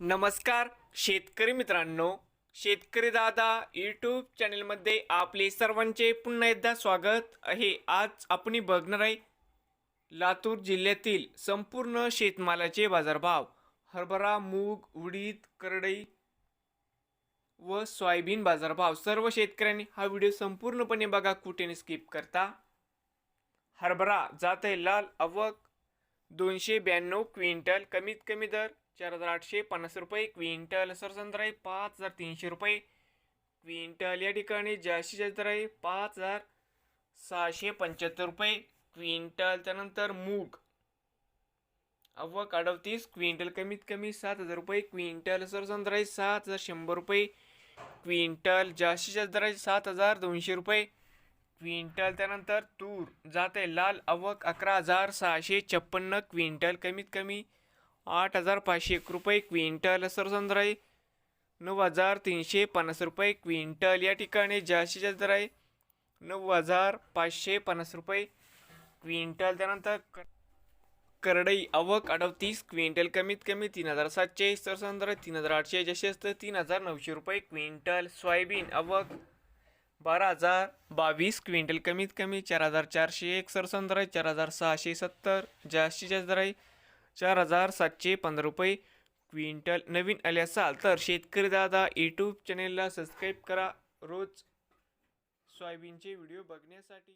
नमस्कार शेतकरी मित्रांनो. शेतकरी दादा यूट्यूब चॅनलमध्ये आपले सर्वांचे पुन्हा एकदा स्वागत आहे. आज आपण बघणार आहे लातूर जिल्ह्यातील संपूर्ण शेतमालाचे बाजारभाव. हरभरा मूग उडीद करडई व सोयाबीन बाजारभाव. सर्व शेतकऱ्यांनी हा व्हिडिओ संपूर्णपणे बघा कुठेने स्किप करता. हरभरा जात आहे लाल अवक दोनशे ब्याण्णव क्विंटल कमीत कमी दर चार हजार आठशे पन्नास रुपये क्विंटल सरसंद्र आहे पाच हजार तीनशे रुपये. क्विंटल या ठिकाणी जास्तीत जास्त दर आहे पाच हजार सहाशे पंच्याहत्तर रुपये. क्विंटल त्यानंतर मूग. अव्वा काढवतीस क्विंटल कमीत कमी सात हजार रुपये. क्विंटल सरसंद्र आहे सात हजार शंभर रुपये. क्विंटल जास्तीत जास्त दर आहे सात हजार दोनशे रुपये. क्विंटल त्यानंतर तूर जात आहे लाल अवक अकरा हजार सहाशे छप्पन्न. क्विंटल कमीत कमी आठ हजार पाचशे एक रुपये क्विंटल. सरसंद्र आहे नऊ हजार तीनशे पन्नास रुपये क्विंटल. या ठिकाणी जास्तीत जास्त दर आहे नऊ हजार पाचशे पन्नास रुपये क्विंटल. त्यानंतर करडई अवक अडतीस क्विंटल कमीत कमी तीन हजार सातशे. सरसंद्र तीन हजार आठशे. जसे असतं तीन हजार नऊशे रुपये क्विंटल. सोयाबीन अवक बारा हजार बावीस क्विंटल कमीत कमी चार हजार चारशे एक. सरसंद्र आहे चार हजार सहाशे सत्तर. जास्तीत जास्त दर आहे चार हजार सातशे पंधरा रुपये क्विंटल नवीन आले असाल तर शेतकरी दादा यूट्यूब चॅनेलला सबस्क्राईब करा. रोज सोयाबीनचे व्हिडिओ बघण्यासाठी.